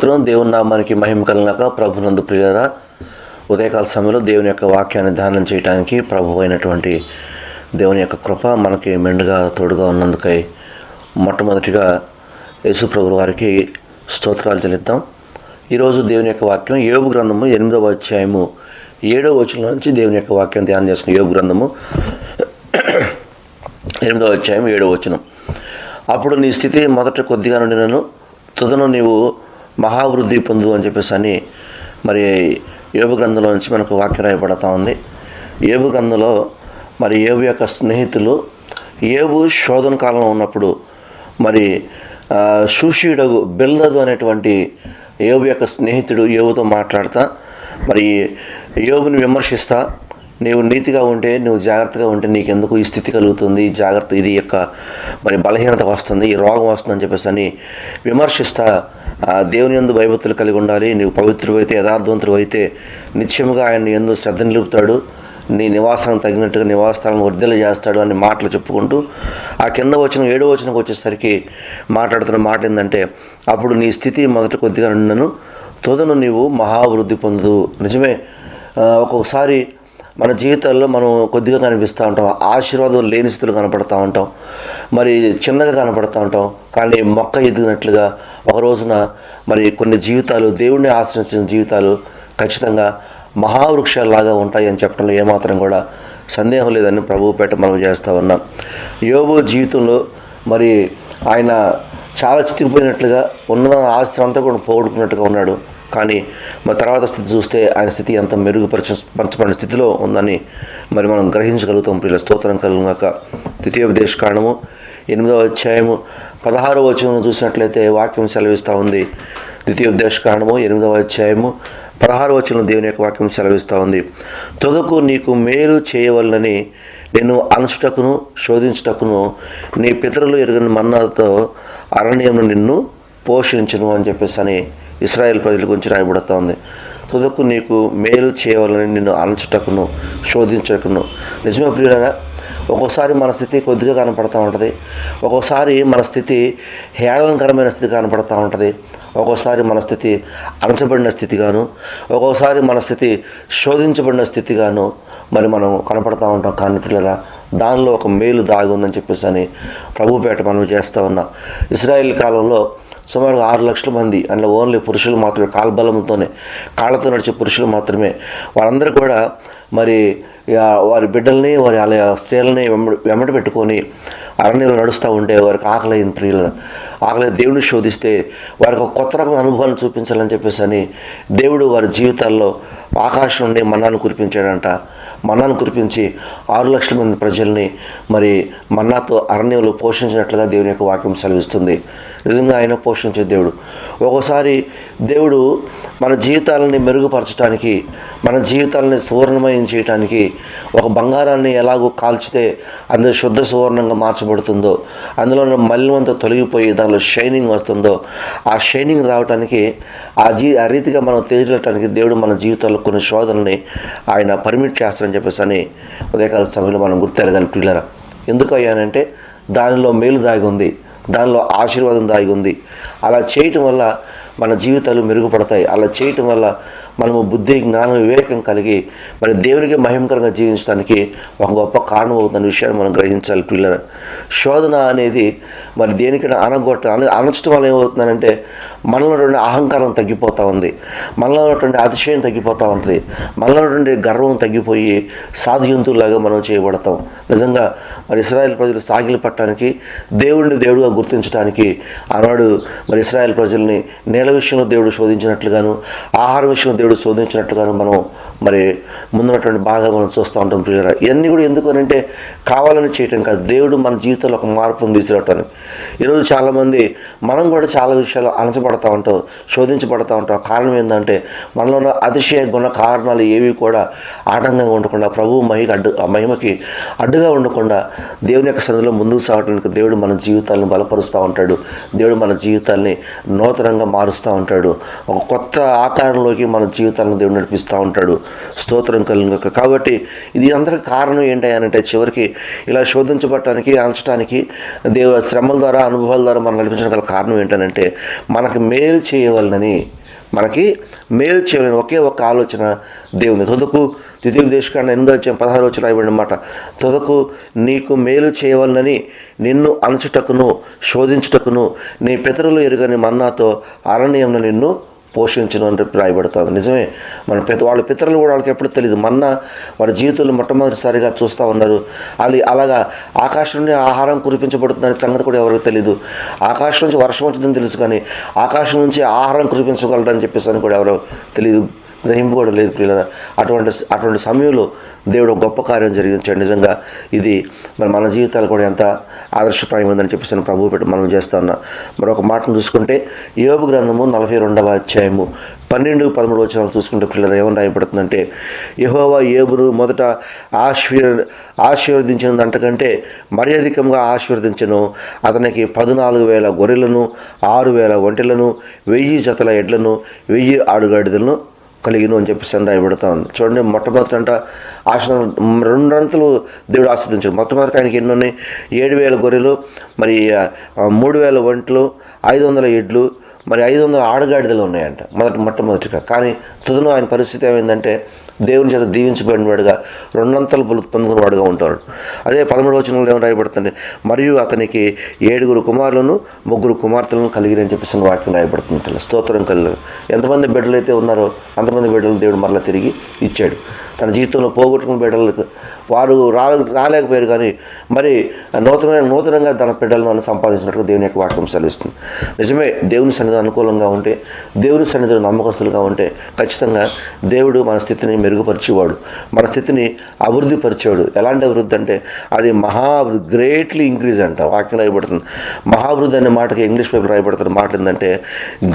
స్తోత్రం దేవుని నామానికి మహిమ కలిగినాక ప్రభునందు ప్రియరా ఉదయకాల సమయంలో దేవుని యొక్క వాక్యాన్ని ధ్యానం చేయడానికి ప్రభు అయినటువంటి దేవుని యొక్క కృప మనకి మెండుగా తోడుగా ఉన్నందుకై మొట్టమొదటిగా యేసు ప్రభు వారికి స్తోత్రాలు చెల్లిద్దాం. ఈరోజు దేవుని యొక్క వాక్యం ఏబు గ్రంథము ఎనిమిదవ అధ్యాయము ఏడవ వచనం నుంచి దేవుని యొక్క వాక్యం ధ్యానం చేసిన యోగు గ్రంథము ఎనిమిదవ అధ్యాయం ఏడవ వచనం. అప్పుడు నీ స్థితి మొదట కొద్దిగా నుండినను తుదను నీవు మహావృద్ధి పొందు అని చెప్పేసి అని మరి ఏబు గ్రంథంలో నుంచి మనకు వాక్యం రాయబడతా ఉంది. ఏబు గ్రంథంలో మరి ఏబు యొక్క స్నేహితులు ఏబు శోధన కాలంలో ఉన్నప్పుడు మరి సుషీడగు షూషీయుడగు బెల్లదు అనేటువంటి ఏబు యొక్క స్నేహితుడు యోబుతో మాట్లాడతా మరి ఏబుని విమర్శిస్తా నీవు నీతిగా ఉంటే నువ్వు జాగ్రత్తగా ఉంటే నీకెందుకు ఈ స్థితి కలుగుతుంది? జాగ్రత్త ఇది యొక్క మరి బలహీనత వస్తుంది ఈ రోగం వస్తుందని చెప్పేసి అని విమర్శిస్తా దేవుని ఎందు భయభక్తులు కలిగి ఉండాలి. నీవు పవిత్రుడు అయితే యథార్థవంతుడు అయితే నిత్యముగా ఆయన ఎందు శ్రద్ధ నిలుపుతాడు. నీ నివాసం తగినట్టుగా నివాసాలను వర్ధల చేస్తాడు అని మాటలు చెప్పుకుంటూ ఆ కింద వచ్చిన ఏడో వచనకు వచ్చేసరికి మాట్లాడుతున్న మాట ఏంటంటే అప్పుడు నీ స్థితి మొదట కొద్దిగా నన్ను తోదను నీవు మహావృద్ధి పొందు నిజమే. ఒక్కొక్కసారి మన జీవితాల్లో మనం కొద్దిగా కనిపిస్తూ ఉంటాం. ఆశీర్వాదం లేని స్థితులు కనపడుతూ ఉంటాం. మరి చిన్నగా కనపడుతూ ఉంటాం. కానీ మొక్క ఎదిగినట్లుగా ఒక రోజున మరి కొన్ని జీవితాలు దేవుణ్ణి ఆశ్రయించిన జీవితాలు ఖచ్చితంగా మహావృక్షాల్లాగా ఉంటాయని చెప్పడంలో ఏమాత్రం కూడా సందేహం లేదని ప్రభువు పేట మనం చేస్తూ ఉన్నాం. యోబు జీవితంలో మరి ఆయన చాలా చితికిపోయినట్లుగా ఉన్న ఆస్తి అంతా కూడా పోగొట్టుకున్నట్టుగా ఉన్నాడు. కానీ మరి తర్వాత స్థితి చూస్తే ఆయన స్థితి అంత మెరుగుపరచ పరచబడిన స్థితిలో ఉందని మరి మనం గ్రహించగలుగుతాం. ప్రియుల స్తోత్రం కలుగాక ద్వితీయోపదేశ కారణము ఎనిమిదవ అధ్యాయము పదహారవ వచనం చూసినట్లయితే వాక్యం సెలవిస్తూ ఉంది. ద్వితీయోపదేశ కారణము ఎనిమిదవ అధ్యాయము పదహారు వచనం దేవుని యొక్క వాక్యం సెలవిస్తూ ఉంది. తొదకు నీకు మేలు చేయవలనని నేను అనుసుటకును శోధించుటకును నీ పితరులు ఎరుగని మన్నాతో అరణ్యంలో నిన్ను పోషించను అని చెప్పేసి అని ఇస్రాయేల్ ప్రజల గురించి రాయబడుతూ ఉంది. తుదకు నీకు మేలు చేయవాలని నిన్ను అనచుటకును శోధించకును నిజమే ప్రియులరా ఒక్కోసారి మన స్థితి కొద్దిగా కనపడుతూ ఉంటుంది. ఒక్కోసారి మన స్థితి హేళనకరమైన స్థితి కనపడుతూ ఉంటుంది. ఒక్కోసారి మన స్థితి అణచబడిన స్థితిగాను ఒక్కోసారి మన స్థితి శోధించబడిన స్థితిగాను మరి మనం కనపడతా ఉంటాం. కానీ పిల్లల దానిలో ఒక మేలు దాగి ఉందని చెప్పేసి అని ప్రభుపేట మనం చేస్తూ ఉన్నాం. ఇస్రాయేల్ కాలంలో సుమారుగా ఆరు లక్షల మంది అందులో ఓన్లీ పురుషులు మాత్రమే కాల్బలంతోనే కాళ్ళతో నడిచే పురుషులు మాత్రమే. వారందరూ కూడా మరి వారి బిడ్డల్ని వారి అలా స్త్రీలని వెంబడి పెట్టుకొని అరణ్యంలో నడుస్తూ ఉంటే వారికి ఆకలి అయిన ప్రియుల ఆకలి దేవుడిని శోధిస్తే వారికి ఒక కొత్త రకమైన అనుభవాన్ని చూపించాలని చెప్పేసి అని దేవుడు వారి జీవితాల్లో ఆకాశం నుండి మన్నాను కురిపించాడంట. మన్నాను కురిపించి ఆరు లక్షల మంది ప్రజల్ని మరి మన్నాతో అరణ్యంలో పోషించినట్లుగా దేవుని యొక్క వాక్యం సెలవిస్తుంది. నిజంగా ఆయన పోషించే దేవుడు. ఒక్కోసారి దేవుడు మన జీవితాలని మెరుగుపరచడానికి మన జీవితాలని సువర్ణమయం చేయడానికి ఒక బంగారాన్ని ఎలాగో కాల్చితే అందులో శుద్ధ సువర్ణంగా మార్చబడుతుందో అందులో ఉన్న తొలగిపోయి దానిలో షైనింగ్ వస్తుందో ఆ షైనింగ్ రావడానికి ఆ జీ ఆ రీతిగా మనం తేజటానికి దేవుడు మన జీవితాల్లో కొన్ని శోధనని ఆయన పర్మిట్ చేస్తారని చెప్పేసి అని ఉదయకాల సమయంలో మనం గుర్తెరగాలి పిల్లరా ఎందుకు అయ్యానంటే దానిలో మేలు దాగి ఉంది దానిలో ఆశీర్వాదం దాగి ఉంది. అలా చేయటం వల్ల మన జీవితాలు మెరుగుపడతాయి. అలా చేయటం వల్ల మనము బుద్ధి జ్ఞానం వివేకం కలిగి మరి దేవునికి మహిమకరంగా జీవించడానికి ఒక గొప్ప కారణం అవుతున్న విషయాన్ని మనం గ్రహించాలి పిల్లల. శోధన అనేది మరి దేనికైనా అనగొట్ట అన అనచడం వల్ల ఏమవుతుందంటే మనలో ఉన్నటువంటి అహంకారం తగ్గిపోతూ ఉంది. మనలో ఉన్నటువంటి అతిశయం తగ్గిపోతూ ఉంటుంది మనలో ఉన్నటువంటి గర్వం తగ్గిపోయి సాధుజంతువులాగా మనం చేయబడతాం. నిజంగా మరి ఇస్రాయల్ ప్రజలు సాగిలి పట్టడానికి దేవుడిని దేవుడుగా గుర్తించడానికి ఆనాడు మరి ఇస్రాయల్ ప్రజల్ని నేల విషయంలో దేవుడు శోధించినట్లుగాను ఆహార విషయంలో దేవుడు శోధించినట్లుగాను మనం మరి ముందున్నటువంటి భాగాలు మనం చూస్తూ ఉంటాం ప్రియుల ఇవన్నీ కూడా ఎందుకు అని అంటే కావాలని చేయటం కాదు. దేవుడు మన జీవితంలో ఒక మార్పును తీసుకురావటానికి. ఈరోజు చాలామంది మనం కూడా చాలా విషయాలు అణచబడతా ఉంటాం శోధించబడతా ఉంటాం. కారణం ఏంటంటే మనలో ఉన్న అతిశయ గుణ కారణాలు ఏవి కూడా ఆటంకంగా ఉండకుండా ప్రభు మహికి అడ్డు ఆ మహిమకి అడ్డుగా ఉండకుండా దేవుని యొక్క సన్నిధిలో ముందుకు సాగడానికి దేవుడు మన జీవితాలను బలపరుస్తూ ఉంటాడు. దేవుడు మన జీవితాల్ని నూతనంగా మారుస్తూ ఉంటాడు. ఒక కొత్త ఆకారంలోకి మన జీవితాలను దేవుడు నడిపిస్తూ ఉంటాడు. స్తోత్రం కలిగిన కాబట్టి ఇది అందరికి కారణం ఏంటి అని అంటే చివరికి ఇలా శోధించబడటానికి అంచడానికి దేవుడు శ్రమల ద్వారా అనుభవాల ద్వారా మనం నడిపించడం గల కారణం ఏంటంటే మనకు మేలు చేయవలనని మనకి మేలు చేయలేని ఒకే ఒక ఆలోచన దేవుని. తొదకు ద్వితీయ దేశకాండ ఎనిమిదో వచ్చే పదహారు వచ్చి రాయబడిన మాట తొదకు నీకు మేలు చేయవలనని నిన్ను అణచుటకును శోధించుటకును నీ పితరులు ఎరుగని మన్నాతో అరణ్యంలో నిన్ను పోషించను అని చెప్పి రాయబడుతుంది. నిజమే. మన పెద్ద వాళ్ళ పితరులు కూడా వాళ్ళకి ఎప్పుడు తెలియదు మన్న వారి జీవితంలో మొట్టమొదటిసారిగా చూస్తూ ఉన్నారు. అది అలాగా ఆకాశం నుండి ఆహారం కురిపించబడుతుందనే సంగతి కూడా ఎవరికి తెలియదు ఆకాశం నుంచి వర్షం వచ్చిందని తెలుసు కానీ ఆకాశం నుంచి ఆహారం కురిపించగలడని చెప్పేసి అని కూడా ఎవరో తెలియదు గ్రహింపు కూడా లేదు పిల్లల అటువంటి అటువంటి సమయంలో దేవుడు గొప్ప కార్యం జరిగించాడు. నిజంగా ఇది మరి మన జీవితాలు కూడా ఎంత ఆదర్శప్రాయమైందని చెప్పేసి ప్రభువు ప్రభు పెట్టి మనం చేస్తా ఉన్నా. మరి ఒక మాటను చూసుకుంటే యోగు గ్రంథము నలభై రెండవ అధ్యాయము పన్నెండు పదమూడు వచనాలు చూసుకుంటే పిల్లలు ఏమని రాయబడుతుందంటే యహోవా ఏబును మొదట ఆశీర్ ఆశీర్వదించిన అంతకంటే మరి అధికంగా ఆశీర్వదించను. అతనికి పద్నాలుగు వేల గొర్రెలను ఆరు వేల ఒంటెలను వెయ్యి జతల ఎడ్లను వెయ్యి ఆడుగాడిదలను కలిగిను అని చెప్పేసి అని రాయబడతా ఉంది. చూడండి మొట్టమొదటి అంట ఆశ రెండంతలు దేవుడు ఆస్వాదించాడు. మొట్టమొదటి ఆయనకి ఎన్ని ఉన్నాయి ఏడు వేల గొర్రెలు మరి మూడు వేల ఒంట్లు ఐదు వందల ఎడ్లు మరి ఐదు వందల ఆడగాడిదలు ఉన్నాయంట. మొదటి మొట్టమొదటిగా. కానీ తుదను ఆయన పరిస్థితి ఏమైందంటే దేవుని చేత దీవించబడిన వాడుగా రెండంతలు పొలు పొందుకున్న వాడుగా ఉంటాడు. అదే పదమూడు వచనంలో ఏమో రాయబడుతుంది? మరియు అతనికి ఏడుగురు కుమారులను ముగ్గురు కుమార్తెలను కలిగిరని చెప్పేసి వాక్యం రాయబడుతుంది పిల్ల స్తోత్రం కలిగి. ఎంతమంది బిడ్డలు అయితే ఉన్నారో అంతమంది బిడ్డలు దేవుడు మరలా తిరిగి ఇచ్చాడు. తన జీవితంలో పోగొట్టుకున్న బిడ్డలకు వారు రా రాలేకపోయారు కానీ మరి నూతనమైన నూతనంగా తన బిడ్డలను సంపాదించినట్టుగా దేవుని యొక్క వాక్యం సెలవిస్తుంది. నిజమే దేవుని సన్నిధి అనుకూలంగా ఉంటే దేవుని సన్నిధిలో నమ్మకస్తులుగా ఉంటే ఖచ్చితంగా దేవుడు మన స్థితిని మెరుగుపరిచేవాడు. మన స్థితిని అభివృద్ధి పరిచేవాడు ఎలాంటి అభివృద్ధి అంటే అది మహా గ్రేట్లీ ఇంక్రీజ్ అంట. వాక్యం రాయబడుతుంది. మహాభివృద్ధి అనే మాటకి ఇంగ్లీష్ పేపర్ రాయబడుతున్న మాట ఏంటంటే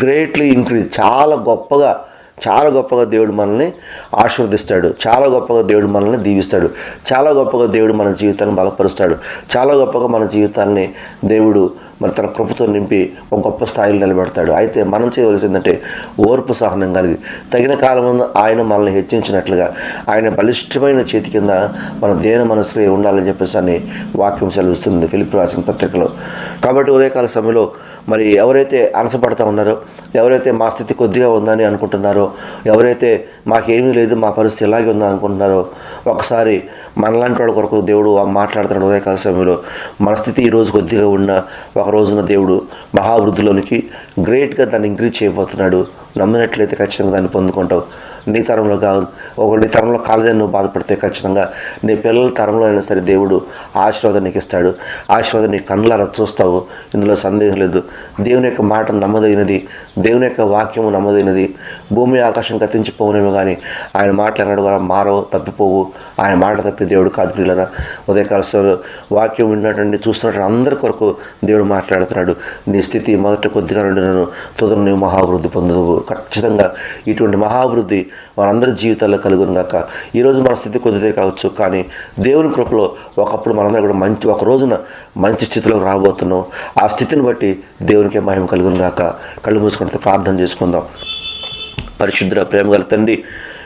గ్రేట్లీ ఇంక్రీజ్ చాలా గొప్పగా చాలా గొప్పగా దేవుడు మనల్ని ఆశీర్వదిస్తాడు. చాలా గొప్పగా దేవుడు మనల్ని దీవిస్తాడు. చాలా గొప్పగా దేవుడు మన జీవితాన్ని బలపరుస్తాడు. చాలా గొప్పగా మన జీవితాన్ని దేవుడు మరి తన కృపతో నింపి ఒక గొప్ప స్థాయిలో నిలబెడతాడు. అయితే మనం చేయవలసిందంటే ఓర్పు సహనం కలిగి తగిన కాలం ఆయన మనల్ని హెచ్చించినట్లుగా ఆయన బలిష్టమైన చేతి కింద మన దేన మనసులో ఉండాలని చెప్పేసి అని వాక్యం సెలవిస్తుంది ఫిలిప్ రాసిన పత్రికలో. కాబట్టి ఉదయకాల సమయంలో మరి ఎవరైతే అనసపడతా ఉన్నారో ఎవరైతే మా స్థితి కొద్దిగా ఉందని అనుకుంటున్నారో ఎవరైతే మాకేమీ లేదు మా పరిస్థితి ఇలాగే ఉందని అనుకుంటున్నారో ఒకసారి మనలాంటి వాళ్ళ కొరకు దేవుడు మాట్లాడుతున్నాడు ఉదయకాల సమయంలో. మన స్థితి ఈరోజు కొద్దిగా ఉన్న ఒక రోజున దేవుడు మహావృద్ధిలోనికి గ్రేట్గా దాన్ని ఇంక్రీజ్ చేయబోతున్నాడు. నమ్మినట్లయితే ఖచ్చితంగా దాన్ని పొందుకుంటావు. నీ తరంలో కాదు. ఒక నీ తరంలో కాలేదని నువ్వు బాధపడితే ఖచ్చితంగా నీ పిల్లల తరంలో అయినా సరే దేవుడు ఆశీర్వాదం నీకు ఇస్తాడు. ఆశీర్వాదం నీ కళ్ళారా చూస్తావు. ఇందులో సందేహం లేదు. దేవుని యొక్క మాట నమ్మదగినది. దేవుని యొక్క వాక్యము నమ్మదగినది. భూమి ఆకాశం గతించిపోవునేమో కానీ ఆయన మాటలు అన్నాడు కూడా మారవు తప్పిపోవు. ఆయన మాట తప్పి దేవుడు కాదు పిల్లరా ఉదయకాల సమయంలో వాక్యం విన్నటువంటి చూస్తున్నటువంటి అందరి కొరకు దేవుడు మాట్లాడుతున్నాడు. నీ స్థితి మొదట కొద్దిగా నుండి నన్ను తుదరు నీవు మహాభివృద్ధి పొందదు ఖచ్చితంగా ఇటువంటి మహాభివృద్ధి మనందరి జీవితాల్లో కలుగును గాక. ఈరోజు మన స్థితి కొద్దిదే కావచ్చు కానీ దేవుని కృపలో ఒకప్పుడు మనందరం కూడా మంచి ఒక రోజున మంచి స్థితిలోకి రాబోతున్నాం. ఆ స్థితిని బట్టి దేవునికి మహిమ కలుగును గాక. కళ్ళు మూసుకుంటే ప్రార్థన చేసుకుందాం. పరిశుద్ధ ప్రేమ గల తండ్రి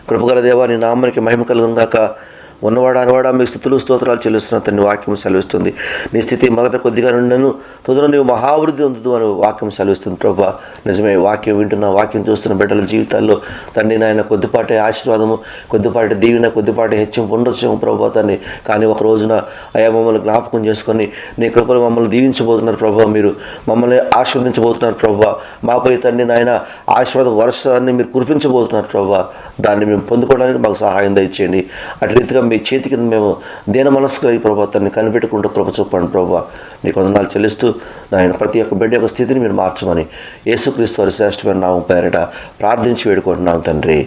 కృపగల దేవా నీ నామానికి మహిమ కలుగును గాక. ఉన్నవాడా అనవాడా మీ స్థుతులు స్తోత్రాలు చెల్లిస్తున్న తండ్రి వాక్యం సెలవిస్తుంది. నీ స్థితి మొదట కొద్దిగా నుండను తుదర నీవు మహావృద్ధి ఉందదు అని వాక్యం సెలవిస్తుంది ప్రభా. నిజమే వాక్యం వింటున్న వాక్యం చూస్తున్న బిడ్డల జీవితాల్లో తండ్రి నాయన కొద్దిపాటి ఆశీర్వాదము కొద్దిపాటి దీవెన కొద్దిపాటి హెచ్చింపు ఉండొచ్చు ప్రభా తండ్రి. కానీ ఒక రోజున అయా మమ్మల్ని జ్ఞాపకం చేసుకొని నీ కృపలు మమ్మల్ని దీవించబోతున్నారు ప్రభా మీరు. మమ్మల్ని ఆశీర్వదించబోతున్నారు ప్రభా. మాపై తండ్రి నాయన ఆశీర్వాద వర్షాన్ని మీరు కురిపించబోతున్నారు ప్రభా. దాన్ని మేము పొందుకోవడానికి మాకు సహాయం దయచేయండి. అటు రీతిగా మీ చేతి కింద మేము దేన మనస్సుగా ఈ ప్రభాతాన్ని కనిపెట్టుకుంటూ కృప చూపండి ప్రభా. నీ వందనాలు చెల్లిస్తూ నాయన ప్రతి ఒక్క బిడ్డ యొక్క స్థితిని మీరు మార్చమని యేసుక్రీస్తు వారి శ్రేష్టమైన నామం పేరిట ప్రార్థించి వేడుకుంటున్నాం తండ్రి.